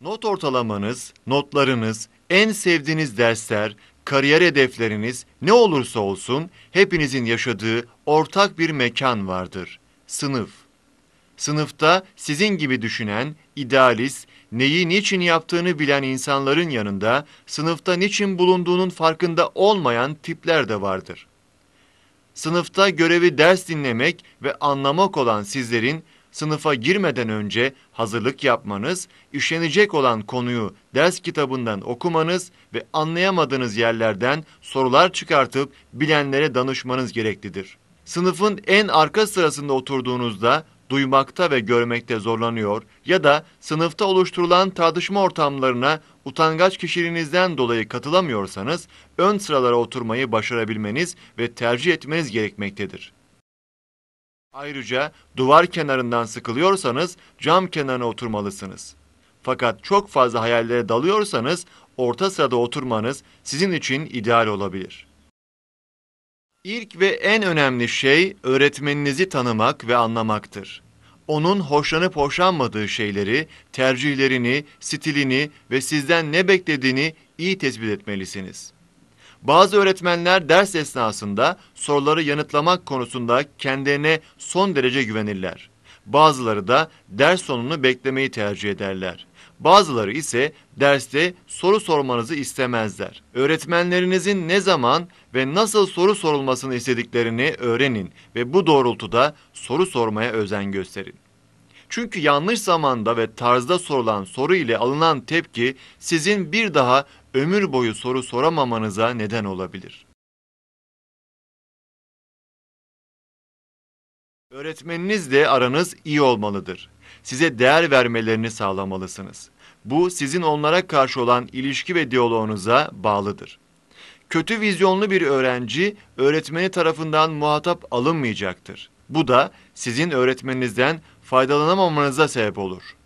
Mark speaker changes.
Speaker 1: Not ortalamanız, notlarınız, en sevdiğiniz dersler, kariyer hedefleriniz ne olursa olsun hepinizin yaşadığı ortak bir mekan vardır. Sınıf. Sınıfta sizin gibi düşünen, idealist, neyi niçin yaptığını bilen insanların yanında sınıfta niçin bulunduğunun farkında olmayan tipler de vardır. Sınıfta görevi ders dinlemek ve anlamak olan sizlerin sınıfa girmeden önce hazırlık yapmanız, işlenecek olan konuyu ders kitabından okumanız ve anlayamadığınız yerlerden sorular çıkartıp bilenlere danışmanız gereklidir. Sınıfın en arka sırasında oturduğunuzda duymakta ve görmekte zorlanıyor ya da sınıfta oluşturulan tartışma ortamlarına utangaç kişiliğinizden dolayı katılamıyorsanız ön sıralara oturmayı başarabilmeniz ve tercih etmeniz gerekmektedir. Ayrıca duvar kenarından sıkılıyorsanız cam kenarına oturmalısınız. Fakat çok fazla hayallere dalıyorsanız orta sırada oturmanız sizin için ideal olabilir. İlk ve en önemli şey öğretmeninizi tanımak ve anlamaktır. Onun hoşlanıp hoşlanmadığı şeyleri, tercihlerini, stilini ve sizden ne beklediğini iyi tespit etmelisiniz. Bazı öğretmenler ders esnasında soruları yanıtlamak konusunda kendilerine son derece güvenirler. Bazıları da ders sonunu beklemeyi tercih ederler. Bazıları ise derste soru sormanızı istemezler. Öğretmenlerinizin ne zaman ve nasıl soru sorulmasını istediklerini öğrenin ve bu doğrultuda soru sormaya özen gösterin. Çünkü yanlış zamanda ve tarzda sorulan soru ile alınan tepki sizin bir daha ömür boyu soru soramamanıza neden olabilir. Öğretmeninizle aranız iyi olmalıdır. Size değer vermelerini sağlamalısınız. Bu sizin onlara karşı olan ilişki ve diyaloğunuza bağlıdır. Kötü vizyonlu bir öğrenci öğretmeni tarafından muhatap alınmayacaktır. Bu da sizin öğretmeninizden faydalanamamanıza sebep olur.